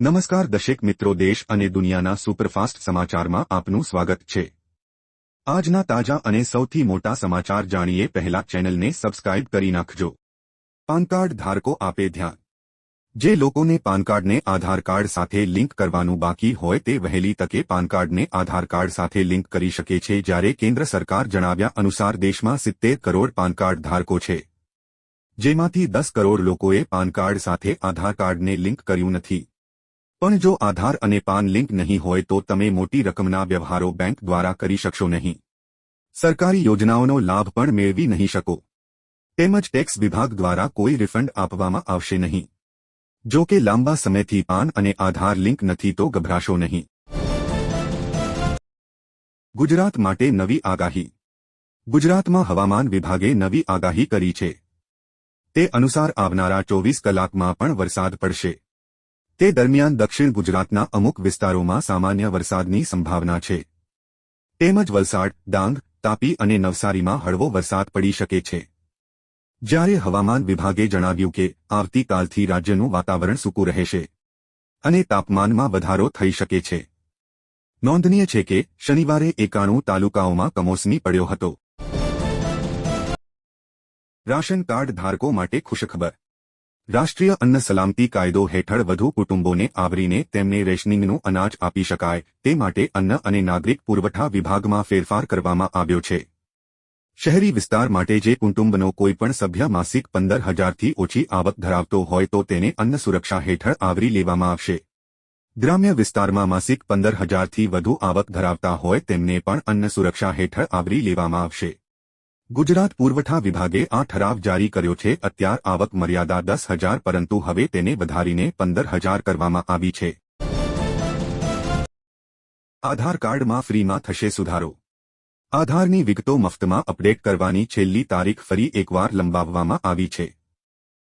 નમસ્કાર દશેક મિત્રો, દેશ અને દુનિયાના સુપરફાસ્ટ સમાચારમાં આપનું સ્વાગત છે. આજના તાજા અને સૌથી મોટા સમાચાર જાણીએ પહેલા ચેનલને સબસ્ક્રાઇબ કરી નાખજો. પાન કાર્ડ ધારકો આપે ધ્યાન. જે લોકોને પાન કાર્ડને આધાર કાર્ડ સાથે લિંક કરવાનું બાકી હોય તે વહેલી તકે પાન કાર્ડને આધાર કાર્ડ સાથે લિંક કરી શકે છે, જ્યારે કેન્દ્ર સરકાર જણાવ્યા અનુસાર દેશમાં સિત્તેર કરોડ પાન કાર્ડ ધારકો છે. જેમાંથી દસ કરોડ લોકોએ પાન કાર્ડ સાથે આધાર કાર્ડને લિંક કર્યું નથી. પણ જો આધાર અને પાન લિંક નહીં હોય તો તમે મોટી રકમના વ્યવહારો બેંક દ્વારા કરી શકશો નહીં. સરકારી યોજનાઓનો લાભ પણ મેળવી નહીં શકો. તેમજ ટેક્સ વિભાગ દ્વારા કોઈ રિફંડ આપવામાં આવશે નહીં. જો કે લાંબા સમયથી પાન અને આધાર લિંક નથી તો ગભરાશો નહીં. ગુજરાત માટે નવી આગાહી. ગુજરાતમાં હવામાન વિભાગે નવી આગાહી કરી છે. તે અનુસાર આવનારા ચોવીસ કલાકમાં પણ વરસાદ પડશે. તે દરમિયાન દક્ષિણ ગુજરાતના અમુક વિસ્તારોમાં સામાન્ય વરસાદની સંભાવના છે. તેમજ વલસાડ, ડાંગ, તાપી અને નવસારીમાં હળવો વરસાદ પડી શકે છે. જ્યારે હવામાન વિભાગે જણાવ્યું કે, આવતીકાલથી રાજ્યનું વાતાવરણ સૂકું રહેશે અને તાપમાનમાં વધારો થઈ શકે છે. નોંધનીય છે કે, શનિવારે એકાણું તાલુકાઓમાં કમોસમી પડ્યો હતો. રાશન કાર્ડ ધારકો માટે ખુશખબર રાષ્ટ્રીય અન્ન સલામતી કાયદો હેઠળ વધુ કુટુંબોને આવરીને તેમને રેશનિંગનું અનાજ આપી શકાય, તે માટે અન્ન અને નાગરિક પુરવઠા વિભાગમાં ફેરફાર કરવામાં આવ્યો છે. શહેરી વિસ્તાર માટે જે કુટુંબનો કોઈપણ સભ્ય માસિક પંદર હજારથી ઓછી આવક ધરાવતો હોય તો તેને અન્ન સુરક્ષા હેઠળ આવરી લેવામાં આવશે. ગ્રામ્ય વિસ્તારમાં માસિક પંદર હજારથી વધુ આવક ધરાવતા હોય તેમને પણ અન્ન સુરક્ષા હેઠળ આવરી લેવામાં આવશે. ગુજરાત પુરવઠા વિભાગે આ ઠરાવ જારી કર્યો છે. અત્યાર આવક મર્યાદા દસ હજાર પરંતુ હવે તેને વધારીને પંદર હજાર કરવામાં આવી છે. આધાર કાર્ડમાં ફ્રીમાં થશે સુધારો. આધારની વિગતો મફતમાં અપડેટ કરવાની છેલ્લી તારીખ ફરી એકવાર લંબાવવામાં આવી છે.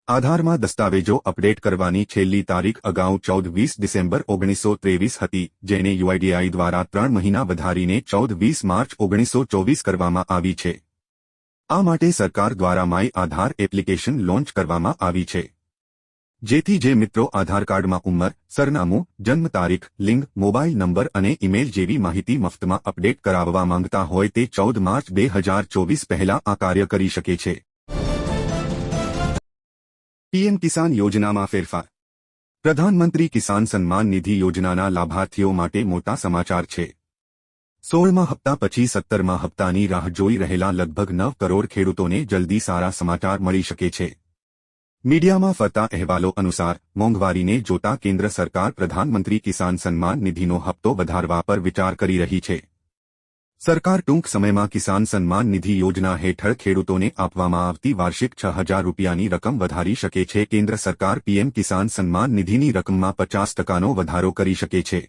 આધારમાં દસ્તાવેજો અપડેટ કરવાની છેલ્લી તારીખ અગાઉ ચૌદ વીસ ડિસેમ્બર ઓગણીસો ત્રેવીસ હતી, જેને યુઆઈડીઆઈ દ્વારા ત્રણ મહિના વધારીને ચૌદ વીસ માર્ચ ઓગણીસો ચોવીસ કરવામાં આવી છે. આ માટે સરકાર દ્વારા માય આધાર એપ્લિકેશન લોન્ચ કરવામાં આવી છે. જેથી જે મિત્રો આધાર કાર્ડમાં ઉંમર, સરનામું, જન્મ તારીખ, લિંગ, મોબાઈલ નંબર અને ઇમેલ જેવી માહિતી મફતમાં અપડેટ કરાવવા માંગતા હોય તે ચૌદ માર્ચ બે હજાર ચોવીસ પહેલા આ કાર્ય કરી શકે છે. પીએમ કિસાન યોજનામાં ફેરફાર. પ્રધાનમંત્રી કિસાન સન્માન નિધિ યોજનાના લાભાર્થીઓ માટે મોટા સમાચાર છે. સોળમા હપ્તા પછી સત્તરમા હપ્તાની રાહ જોઈ રહેલા લગભગ નવ કરોડ ખેડૂતોને જલ્દી સારા સમાચાર મળી શકે છે. મીડિયામાં ફરતા અહેવાલો અનુસાર, મોંઘવારીને જોતા કેન્દ્ર સરકાર પ્રધાનમંત્રી કિસાન સન્માન નિધિનો હપ્તો વધારવા પર વિચાર કરી રહી છે. સરકાર ટૂંક સમયમાં કિસાન સન્માન નિધિ યોજના હેઠળ ખેડૂતોને આપવામાં આવતી વાર્ષિક છ હજાર રૂપિયાની રકમ વધારી શકે છે. કેન્દ્ર સરકાર પીએમ કિસાન સન્માન નિધિની રકમમાં પચાસ ટકાનો વધારો કરી શકે છે.